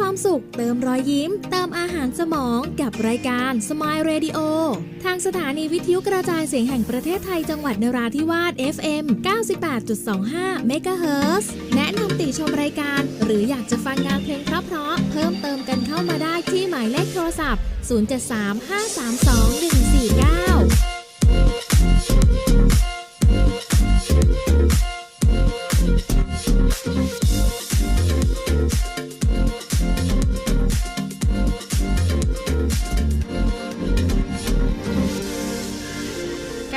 ความสุข เติมรอยยิ้ม เติมอาหารสมองกับรายการ Smile Radio ทางสถานีวิทยุกระจายเสียงแห่งประเทศไทยจังหวัดนราธิวาส FM 98.25 MHz แนะนำติชมรายการ หรืออยากจะฟังงานเพลงเพราะๆเพิ่มเติมกันเข้ามาได้ที่หมายเลขโทรศัพท์ 073 532 149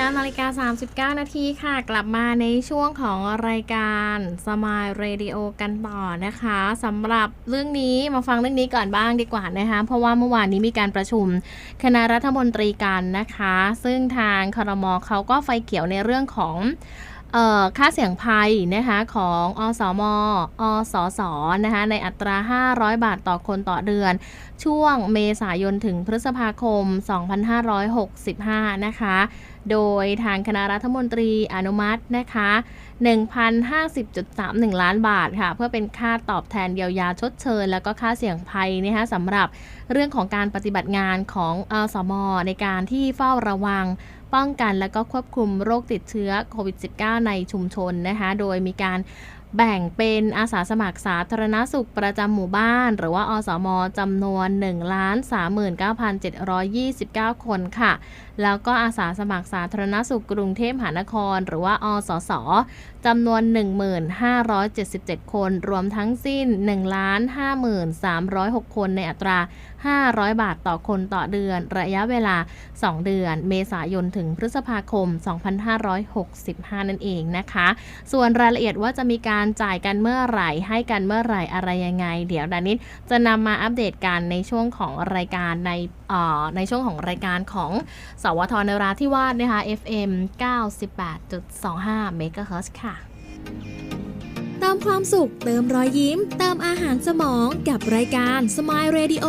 9นาฬิกา 39 นาทีค่ะ กลับมาในช่วงของรายการสมายเรดิโอกันต่อนะคะสำหรับเรื่องนี้มาฟังเรื่องนี้ก่อนบ้างดีกว่านะคะ เพราะว่าเมื่อวานนี้มีการประชุมคณะรัฐมนตรีกันนะคะ ซึ่งทางครมเขาก็ไฟเขียวในเรื่องของ ค่าเสี่ยงภัยนะคะของอสมอสสนะคะในอัตรา 500 บาทต่อคนต่อเดือน ช่วงเมษายนถึงพฤษภาคม 2565 นะคะ โดยทางคณะรัฐมนตรีอนุมัตินะคะ 1,050.31 ล้านบาทค่ะ เพื่อเป็นค่าตอบแทนเยียวยาชดเชย แล้วก็ค่าเสี่ยงภัยนะคะสำหรับเรื่องของการปฏิบัติงานของอสมในการที่เฝ้าระวัง ป้องกันและก็ควบคุมโรคติดเชื้อโควิด -19 ในชุมชนนะคะ โดยมีการ แบ่งเป็นอาสาสมัครสาธารณสุขประจำหมู่บ้าน หรือว่าอสมจำนวน1,39,729 คนค่ะ แล้วก็อาสาสมัครสาธารณสุขกรุงเทพมหานคร หรือว่าอสสจำนวน 1577 คน รวมทั้งสิ้น1,5306 คนในอัตรา 500 บาทต่อคนต่อเดือน ระยะเวลา 2 เดือน เมษายนถึงพฤษภาคม 2565 นั่นเองนะคะ ส่วนรายละเอียดว่าจะมีการจ่ายกันเมื่อไหร่ ให้กันเมื่อไหร่อะไรยังไง เดี๋ยวดานิดจะนำมาอัปเดตกันในช่วงของรายการในในช่วงของรายการของสวทนราธิวาสนะคะ FM 98.25 MHz ค่ะเติ มความสุข เติมรอยยิ้ม เติมอาหารสมองกับรายการ Smile Radio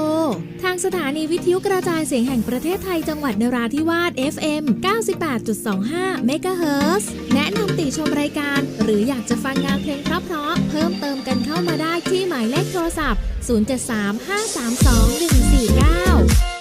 ทางสถานีวิทยุกระจายเสียงแห่งประเทศไทยจังหวัดนราธิวาส FM 98.25 MHz แนะนำติชมรายการ หรืออยากจะฟังงานเพลงเพราะๆเพิ่มเติมกันเข้ามาได้ที่หมายเลขโทรศัพท์ 073 532 149